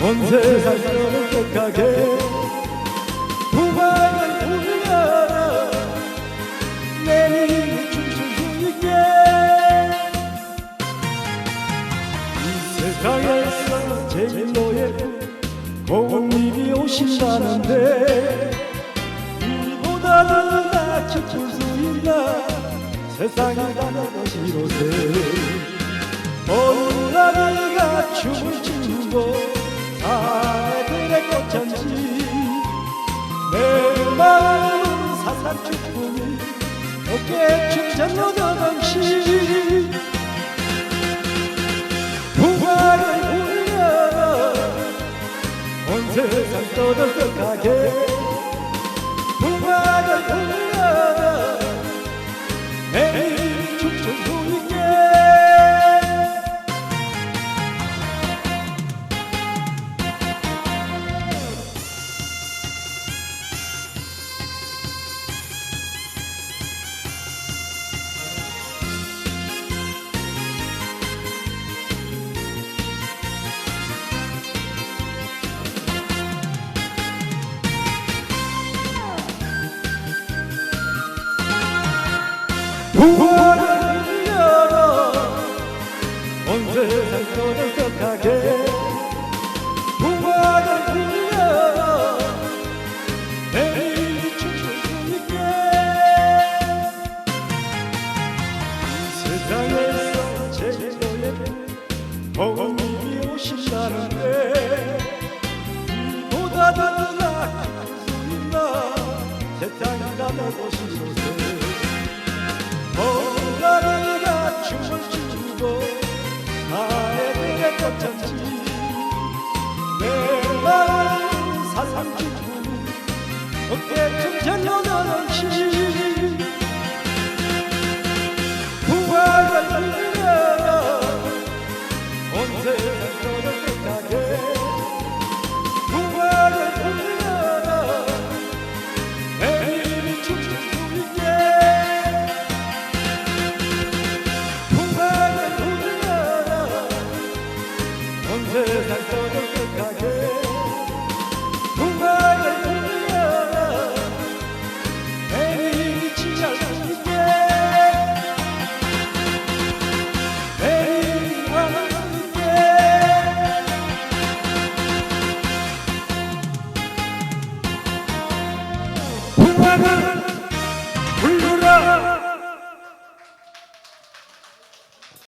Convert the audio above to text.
온 세상 떠들떡하게 부활을 울려라. 내 힘이 춤출 수 있게. 이 세상에서 제일 노예쁜 고운님이 오신다는데 이보다는 나 기쁠 수 있나? 세상이 다른 것이로세 사상 기쁨이 어깨 춤찬 여자남시 부활을 울려라 온 세상 떠들떡하게 부활을 열어 온 세상 떠들떡하게 부활을 열어 내일이 춤출 수 있게 이 세상에서 제일 예쁜 복음이 오신다는데 이보다 더 나을 수 있나 세상이 나는 곳이로 꽃천지 내 마음 사상 기쁨 어깨 여자는 시 says I don't.